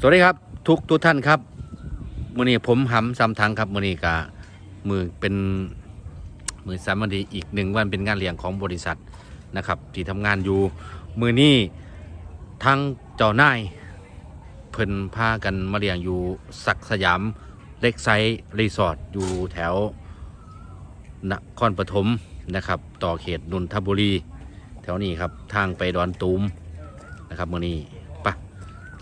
สวัสดีครับทุกทุกท่านครับมือนี้ผมหำซ้ำทังครับมือนี้กะมือเป็นมือสามวันดีอีกหนึ่งวันเป็นงานเลี้ยงของบริษัทนะครับที่ทำงานอยู่มือนี้ทั้งเจ้านายเพิ่นพากันมาเลี้ยงอยู่ศักสยามเล็กไซส์รีสอร์ทอยู่แถวนครปฐมนะครับ ต่อเขตนนทบุรี แถวนี้ครับทางไปดอนตูมนะครับมือนี้ปะ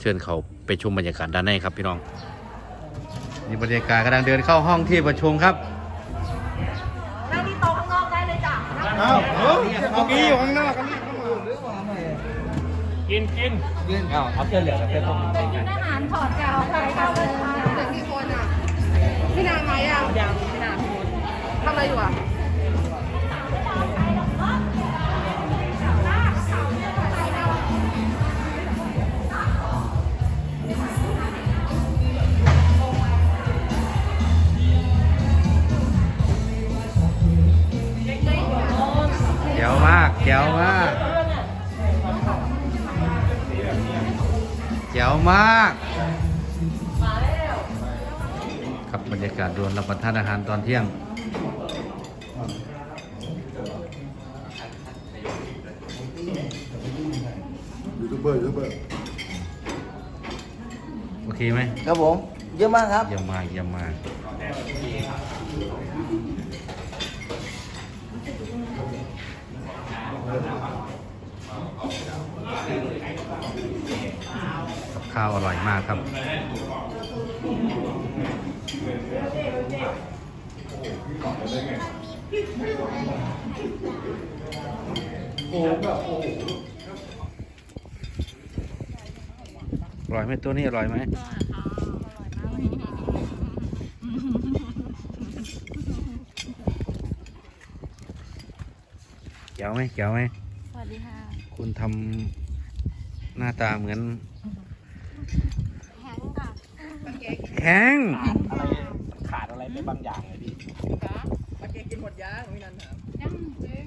เชิญเขา ไปชมบรรยากาศด้านในครับพี่น้องนี่บรรยากาศกำลังเดินเข้าห้องที่ประชุมครับนั่งที่โต๊ะข้างนอกได้เลยจ้ะนั่งอ้าวเมื่อกี้อยู่ข้างนอกกันนี่เข้ามากินกินกินเอาเอาเสื้อเหลืองกับเสื้อส้มอาหารถอดกาวใครเข้าเลยค่ะเหลือกี่คนอะพี่นางไหมอะยังพี่นางทำอะไรอยู่อะ จ๋วมากเจ๋วมากเจ๋วมาก ครับบรรยากาศรวมรับประทานอาหารตอนเที่ยง ยูทูบเบอร์ยูทูบเบอร์โอเคไหมครับผม เยอะมากครับ เยี่ยมมากเยี่ยมมาก กับข้าวอร่อยมากครับ อร่อยไหมตัวนี้อร่อยไหม เกี่ยวไหมเกี่ยวไหมสวัสดีค่ะคุณทำหน้าตาเหมือน แฮงค่ะแห้งอะไรขาดอะไรไปบางอย่างเลยพี่ยังจริง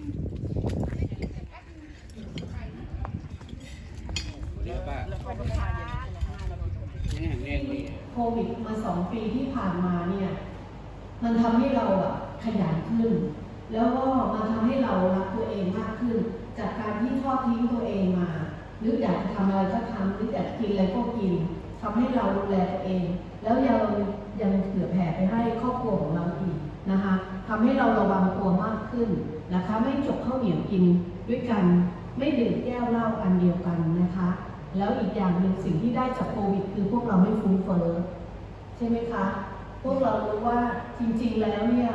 โควิดมาสองปีที่ผ่านมาเนี่ย มันทำให้เราอะขยันขึ้น แล้วก็มันทำให้เรารักตัวเองมากขึ้น จากการที่ทอดทิ้งตัวเองมานึกอยากจะทำอะไรก็ทำนึกอยากกินอะไรก็กินทำให้เราดูแลตัวเอง แล้วยังยังเผื่อแผ่ไปให้ครอบครัวของเราอีกนะคะทำให้เราระวังตัวมากขึ้นนะคะ ไม่จกข้าวเหนียวกินด้วยกัน ไม่ดื่มแก้วเหล้าอันเดียวกันนะคะ แล้วอีกอย่างหนึ่งสิ่งที่ได้จากโควิดคือพวกเราไม่ฟุ้งเฟ้อใช่ไหมคะ พวกเรารู้ว่าจริงๆแล้วเนี่ย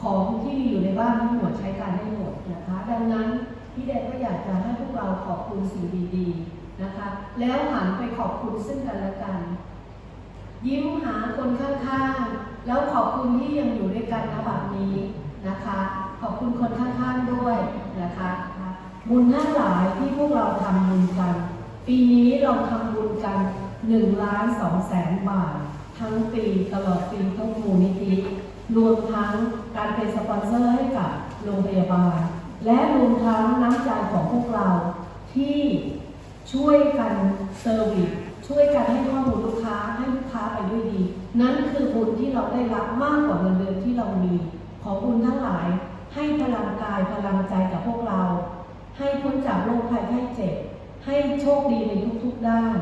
ของที่มีอยู่ในบ้านทั้งหมดใช้การได้หมดนะคะ ดังนั้นพี่แดงก็อยากจะให้พวกเราขอบคุณสิ่งดีๆนะคะ แล้วหันไปขอบคุณซึ่งกันและกัน ยิ้มหาคนข้างๆ แล้วขอบคุณที่ยังอยู่ด้วยกันนะบัดนี้นะคะ ขอบคุณคนข้างๆด้วยนะคะบุญทั้งหลายที่พวกเราทำบุญกัน ปีนี้เราทำบุญกัน1ล้าน2แสนบาท ทั้งปีตลอดปีทั้งมูลนิธิ รวมทั้งการเป็นสปอนเซอร์ให้กับโรงพยาบาล และรวมทั้งน้ำใจของพวกเราที่ช่วยกันเซอร์วิสช่วยกันให้ข้อมูลลูกค้าให้ลูกค้าไปด้วยดี นั่นคือบุญที่เราได้รับมากกว่าเงินเดือนที่เรามี ขอบุญทั้งหลาย ให้พลังกายพลังใจกับพวกเรา ให้พ้นจากโรคภัยไข้เจ็บ ให้โชคดีในทุกๆด้าน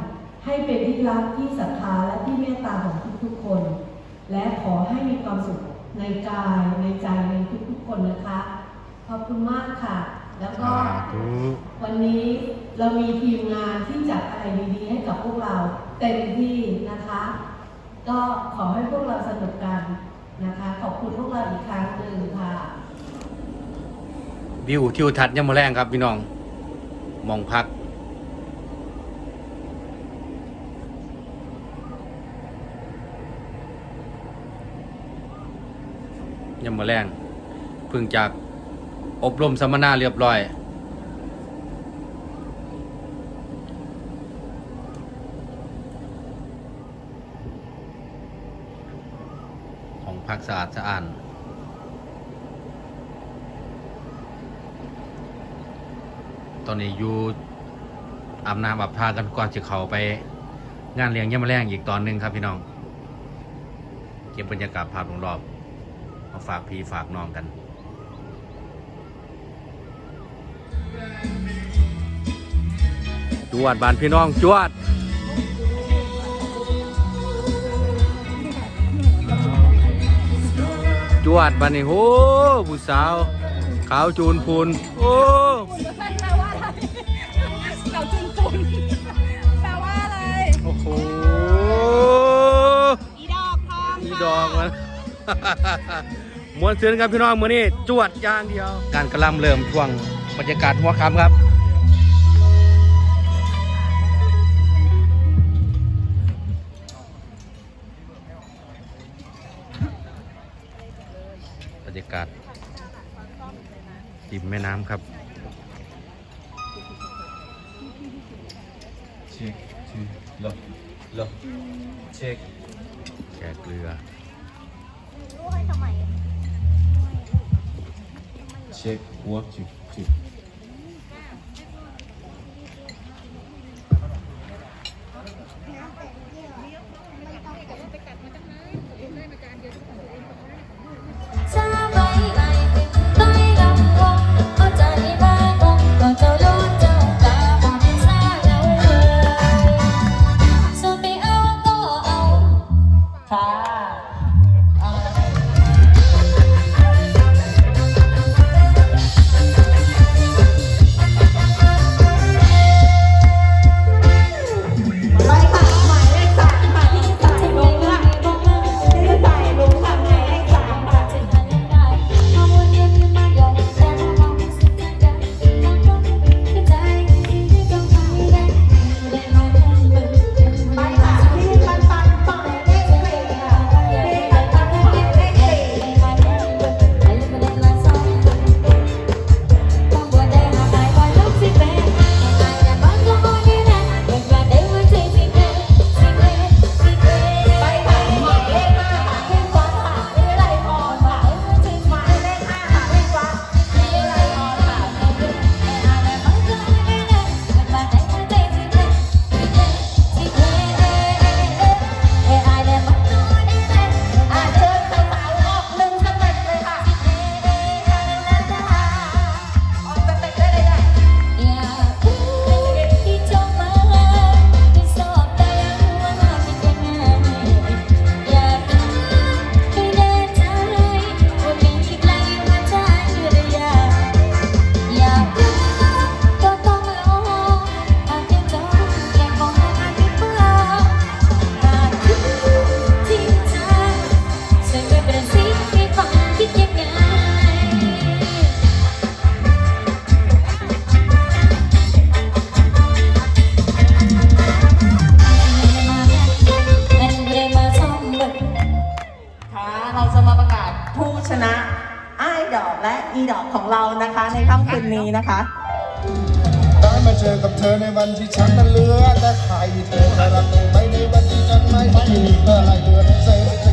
ให้เป็นที่รักที่ศรัทธาและที่เมตตาของทุกๆคน และขอให้มีความสุขในกายในใจในทุกๆคนนะคะ ขอบคุณมากค่ะ แล้วก็สาธุวันนี้เรามีทีมงานที่จัดอะไรดีๆให้กับพวกเราเต็มที่นะคะ ก็ขอให้พวกเราสนุกกันนะคะ ขอบคุณพวกเราอีกครั้งหนึ่งค่ะวิวทิวทัศน์ยามมอแรงครับพี่น้องมองพัก ยังมืแรงเพิ่งจากอบรมสัมมนาเรียบร้อยของพักสะอาดสะอ้านตอนนี้อยู่อาบน้ำอาบผ้ากันก่อนจะเขาไปงานเลี้ยงย่ำแรงอีกตอนหนึ่งครับพี่น้อง เก็บบรรยากาศภาพรอบ มาฝากพี่ฝากน้องกันจวดบานพี่น้องจวดจวดบานนี่โอ้ผู้สาว ขาวจูนพูนโอ้ขาวจูนพูนแปลว่าอะไร โอ้โหีดอกทองอีดอกมัน มวนเสือนครับพี่น้องมือนี้จวดยางเดียว การกระลำเริ่มช่วงบรรยากาศหัวค่ำครับบรรยากาศจิมแม่น้ำครับเช็คเช็คเลือเช็คแกเกลือ Check, what you, you. ีดอกของเรานะคะในค่ำคืนนี้นะคะได้มาเจอกับเธอในวันที่ฉันเหลือแต่ใครเธอรับตรงในวันที่ฉันไม่มีเพื่ออะไรเธอเซฟ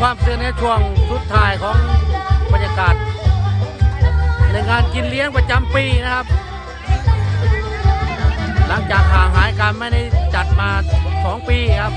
ความเสื่อในช่วงสุดท้ายของบรรยากาศในงานกินเลี้ยงประจำปีนะครับ หลังจากห่างหายการไม่ได้จัดมา 2 ปีครับ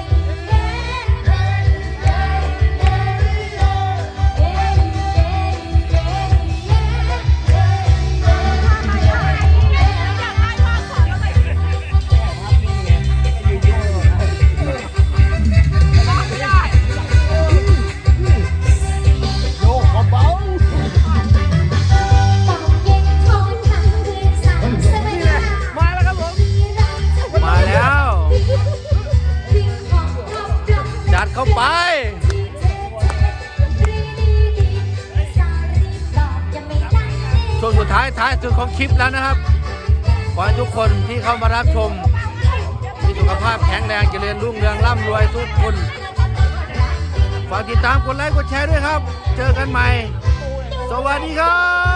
ท้ายสุดของคลิปแล้วนะครับ ขอให้ทุกคนที่เข้ามารับชม มีสุขภาพแข็งแรงเจริญรุ่งเรืองร่ำรวยทุกคน ฝากติดตามกดไลค์กดแชร์ด้วยครับ เจอกันใหม่ สวัสดีครับ